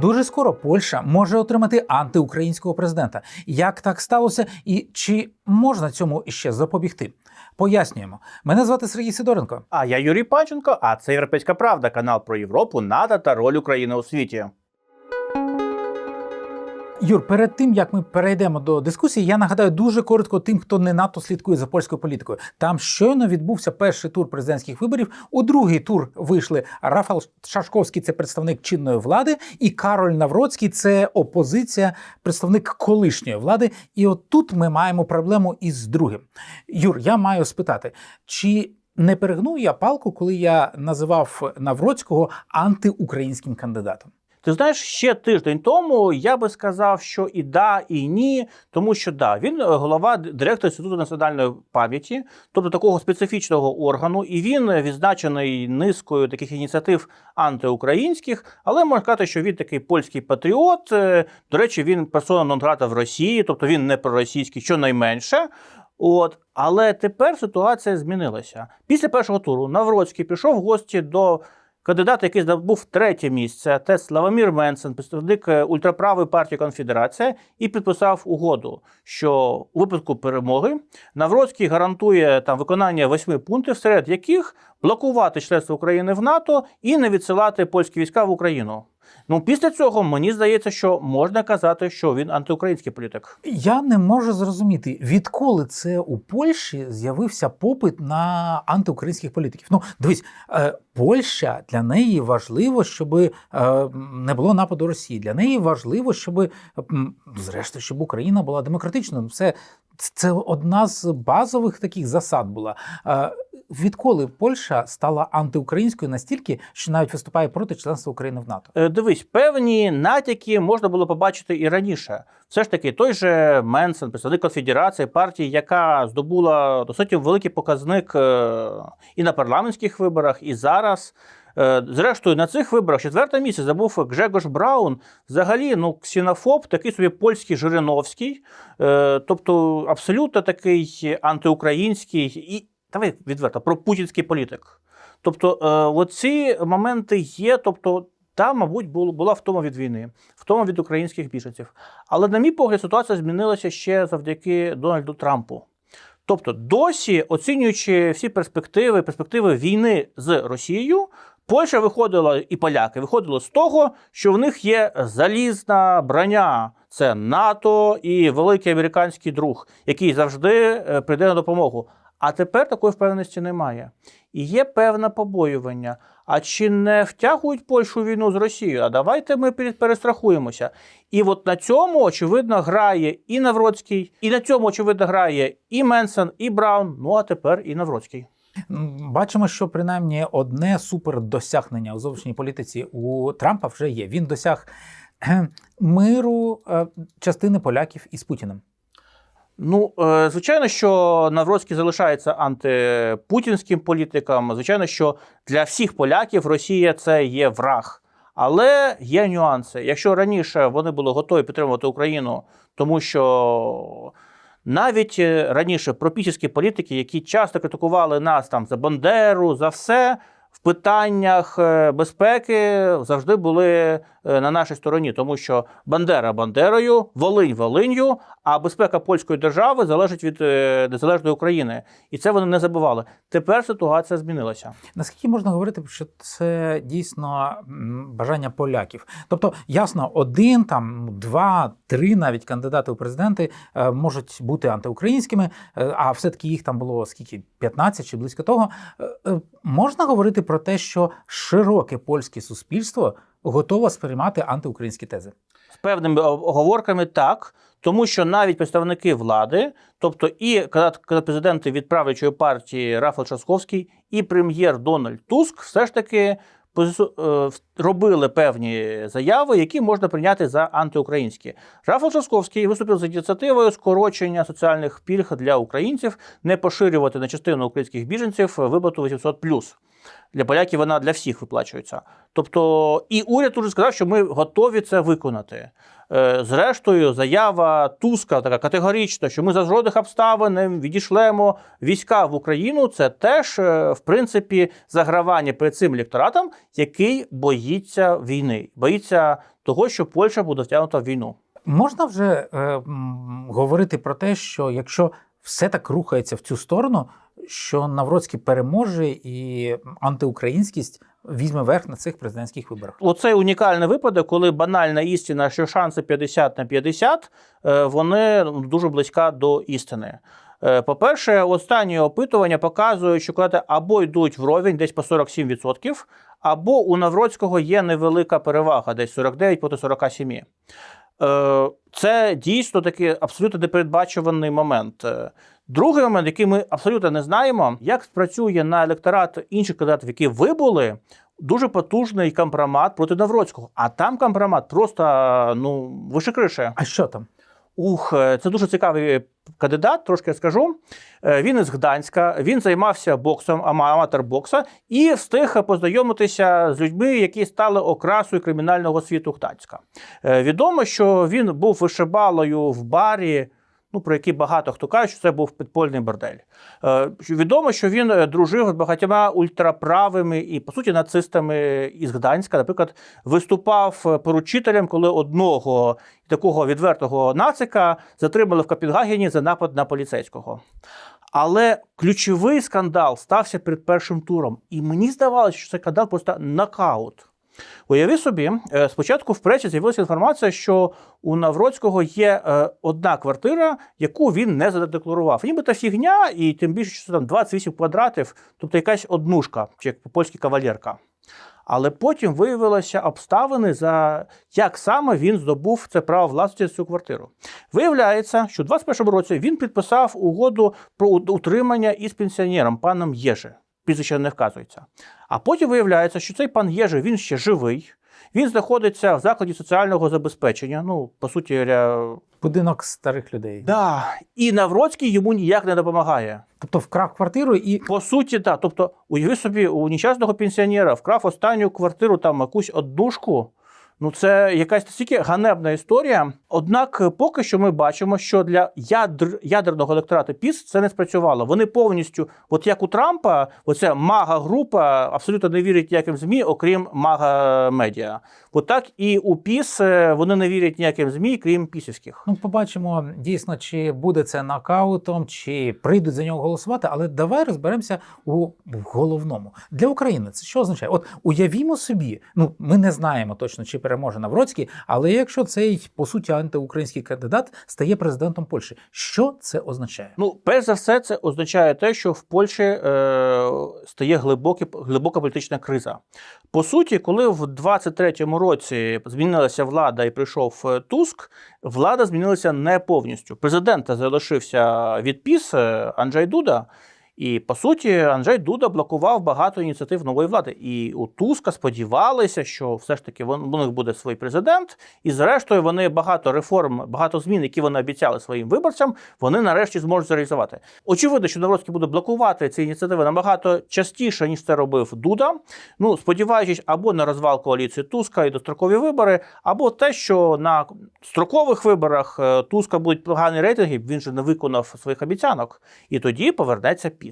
Дуже скоро Польща може отримати антиукраїнського президента. Як так сталося, і чи можна цьому ще запобігти? Пояснюємо. Мене звати Сергій Сидоренко. А я Юрій Панченко, а це Європейська Правда, канал про Європу, НАТО та роль України у світі. Юр, перед тим як ми перейдемо до дискусії, я нагадаю дуже коротко тим, хто не надто слідкує за польською політикою. Там щойно відбувся перший тур президентських виборів. У другий тур вийшли Рафал Шашковський, це представник чинної влади, і Кароль Навроцький це опозиція, представник колишньої влади. І от тут ми маємо проблему із другим. Юр, я маю спитати, чи не перегнув я палку, коли я називав Навроцького антиукраїнським кандидатом? Ти знаєш, ще тиждень тому я би сказав, що і да, і ні, тому що да, він е, голова директор інституту національної пам'яті, тобто такого специфічного органу, і він відзначений низкою таких ініціатив антиукраїнських, але можна сказати, що він такий польський патріот. Е, До речі, він персона нон грата в Росії, тобто він не проросійський, щонайменше. От, але тепер ситуація змінилася. Після першого туру Навроцький пішов в гості до кандидата, який здобув третє місце, це Славомір Менсен, представник е, ультраправої партії Конфедерація, і підписав угоду, що у випадку перемоги Навроцький гарантує там виконання восьми пунктів, серед яких блокувати членство України в НАТО і не відсилати польські війська в Україну. Ну, після цього мені здається, що можна казати, що він антиукраїнський політик. Я не можу зрозуміти, відколи це у Польщі з'явився попит на антиукраїнських політиків. Ну, дивись, е, Польща для неї важливо, щоб е, не було нападу Росії. Для неї важливо, щоб зрештою, щоб Україна була демократичною. Це, це одна з базових таких засад була. Відколи Польща стала антиукраїнською настільки, що навіть виступає проти членства України в НАТО? Е, Дивись, певні натяки можна було побачити і раніше. Все ж таки, той же Менсен, представник конфедерації, партії, яка здобула досить великий показник е, і на парламентських виборах, і зараз. Е, Зрештою, на цих виборах четверте місце забув Гжегош Браун. Взагалі, ну, ксенофоб, такий собі польський Жириновський, тобто абсолютно такий антиукраїнський і давай відверто про путінський політик. Тобто, е, оці моменти є. Тобто, та, мабуть, бу- була втома від війни, втома від українських біженців. Але, на мій погляд, ситуація змінилася ще завдяки Дональду Трампу. Тобто, досі, оцінюючи всі перспективи, перспективи війни з Росією, Польща виходила і поляки виходили з того, що в них є залізна броня. Це НАТО і великий американський друг, який завжди е, прийде на допомогу. А тепер такої впевненості немає. І є певне побоювання. А чи не втягують Польщу війну з Росією? А давайте ми пере- перестрахуємося. І от на цьому, очевидно, грає і Навроцький, і на цьому, очевидно, грає і Менсен, і Браун, ну а тепер і Навроцький. Бачимо, що принаймні одне супердосягнення у зовнішній політиці у Трампа вже є. Він досяг миру е, частини поляків із Путіним. Ну, е, звичайно, що Навроцький залишається антипутінським політиком. Звичайно, що для всіх поляків Росія це є враг. Але є нюанси. Якщо раніше вони були готові підтримувати Україну, тому що навіть е, раніше пропічські політики, які часто критикували нас там за Бандеру, за все. В питаннях е, безпеки завжди були е, на нашій стороні, тому що Бандера Бандерою, Волинь Волинью, а безпека польської держави залежить від е, незалежної України, і це вони не забували. Тепер ситуація змінилася. Наскільки можна говорити, що це дійсно бажання поляків? Тобто, ясно, один, там, два, три навіть кандидати у президенти е, можуть бути антиукраїнськими, е, а все-таки їх там було скільки 15 чи близько того. Е, Можна говорити про те, що широке польське суспільство готове сприймати антиукраїнські тези. З певними оговорками так, тому що навіть представники влади, тобто і президенти від правлячої партії Рафал Часковський, і прем'єр Дональд Туск все ж таки робили певні заяви, які можна прийняти за антиукраїнські. Рафал Шасковський виступив з ініціативою скорочення соціальних пільг для українців, не поширювати на частину українських біженців виплату 800+. Для поляків вона для всіх виплачується. Тобто, і уряд уже сказав, що ми готові це виконати. Е, Зрештою, заява Туска така категорична, що ми за жодних обставин відійшлемо війська в Україну. Це теж, е, в принципі, загравання перед цим електоратом, який боїться війни, боїться того, що Польща буде втягнута в війну. Можна вже е, говорити про те, що якщо все так рухається в цю сторону, що Навроцький переможе і антиукраїнськість візьме верх на цих президентських виборах. Оцей унікальний випадок, коли банальна істина, що шанси 50 на 50, е, вони ну, дуже близька до істини. Е, По-перше, останні опитування показують, що коли або йдуть вровень десь по 47%, або у Навроцького є невелика перевага, десь 49 проти 47. Е, Це дійсно такий абсолютно непередбачуваний момент. Другий момент, який ми абсолютно не знаємо, як спрацює на електорат інших кандидатів, які вибули, дуже потужний компромат проти Навроцького. А там компромат просто ну вище криші. А що там? Ух, е, це дуже цікавий кандидат, трошки я скажу. Е, Він із Гданська, він займався боксом, ама- аматор бокса, і встиг познайомитися з людьми, які стали окрасою кримінального світу Гданська. Е, Відомо, що він був вишибалою в барі. Ну, про який багато хто каже, що це був підпольний бордель. Е, Відомо, що він е, дружив з багатьма ультраправими і, по суті, нацистами із Гданська. Наприклад, виступав е, поручителем, коли одного такого відвертого нацика затримали в Копенгагені за напад на поліцейського. Але ключовий скандал стався перед першим туром. І мені здавалося, що цей скандал просто нокаут. Уяви собі, е, спочатку в пресі з'явилася інформація, що у Навроцького є е, одна квартира, яку він не задекларував. Нібито фігня, і тим більше, що там 28 квадратів, тобто якась однушка, чи як по-польськи кавалерка. Але потім виявилися обставини, за як саме він здобув це право власності цю квартиру. Виявляється, що у 21 році він підписав угоду про утримання із пенсіонером паном Єже. Прізвище не вказується. А потім виявляється, що цей пан Єже він ще живий. Він знаходиться в закладі соціального забезпечення. Ну, по суті, говоря, Будинок старих людей. да. і Навроцький йому ніяк не допомагає. Тобто вкрав квартиру і По суті, так. Тобто, уяви собі, у нещасного пенсіонера вкрав останню квартиру, там якусь однушку. Ну, це якась настільки ганебна історія. Однак, е, поки що ми бачимо, що для ядр, ядерного електорату ПІС це не спрацювало. Вони повністю, от як у Трампа, оця мага-група абсолютно не вірить ніяким ЗМІ, окрім мага-медіа. От так і у ПІС е, вони не вірять ніяким ЗМІ, крім пісівських. ну побачимо дійсно, чи буде це нокаутом, чи прийдуть за нього голосувати. Але давай розберемося у головному для України. Це що означає? От уявімо собі, ну ми не знаємо точно, чи переможе Навроцький, але якщо цей по суті антиукраїнський кандидат стає президентом Польщі, що це означає? Ну, перш за все, це означає те, що в Польщі е, стає глибокі, глибока політична криза. По суті, коли в 23-му році змінилася влада і прийшов е, Туск, влада змінилася не повністю. Президента залишився від ПІС е, Анджей Дуда. І по суті, Анджей Дуда блокував багато ініціатив нової влади. І у Туска сподівалися, що все ж таки у них буде свій президент, і зрештою вони багато реформ, багато змін, які вони обіцяли своїм виборцям, вони нарешті зможуть зреалізувати. Очевидно, що Навроцький буде блокувати ці ініціативи набагато частіше, ніж це робив Дуда. Ну, сподіваючись, або на розвал коаліції Туска і дострокові вибори, або те, що на строкових виборах е, Туска будуть погані рейтинги, він же не виконав своїх обіцянок, і тоді повернеться піс.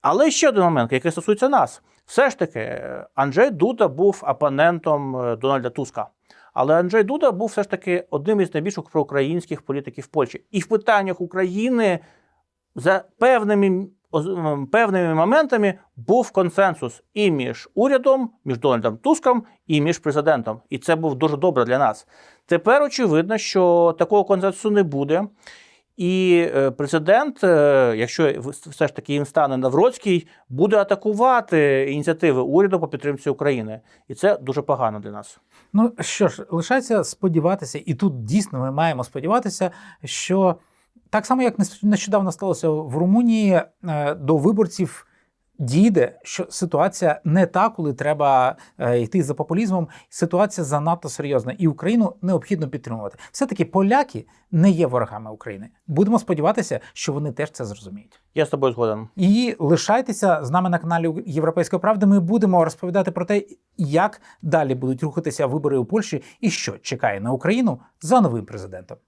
Але ще один момент, який стосується нас. Все ж таки, е, Анджей Дуда був опонентом е, Дональда Туска. Але Анджей Дуда був все ж таки одним із найбільших проукраїнських політиків Польщі. І в питаннях України за певними, певними моментами був консенсус і між урядом, між Дональдом Туском, і між президентом. І це був дуже добре для нас. Тепер очевидно, що такого консенсусу не буде. І е, президент, е, якщо все ж таки їм стане Навроцький, буде атакувати ініціативи уряду по підтримці України. І це дуже погано для нас. Ну що ж, лишається сподіватися, і тут дійсно ми маємо сподіватися, що так само, як нещодавно сталося в Румунії, е, до виборців дійде, що ситуація не та, коли треба е, йти за популізмом. Ситуація занадто серйозна, і Україну необхідно підтримувати. Все таки поляки не є ворогами України. Будемо сподіватися, що вони теж це зрозуміють. Я з тобою згоден. І лишайтеся з нами на каналі Європейської правди. Ми будемо розповідати про те, як далі будуть рухатися вибори у Польщі і що чекає на Україну за новим президентом.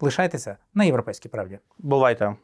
Лишайтеся на європейській правді. Бувайте.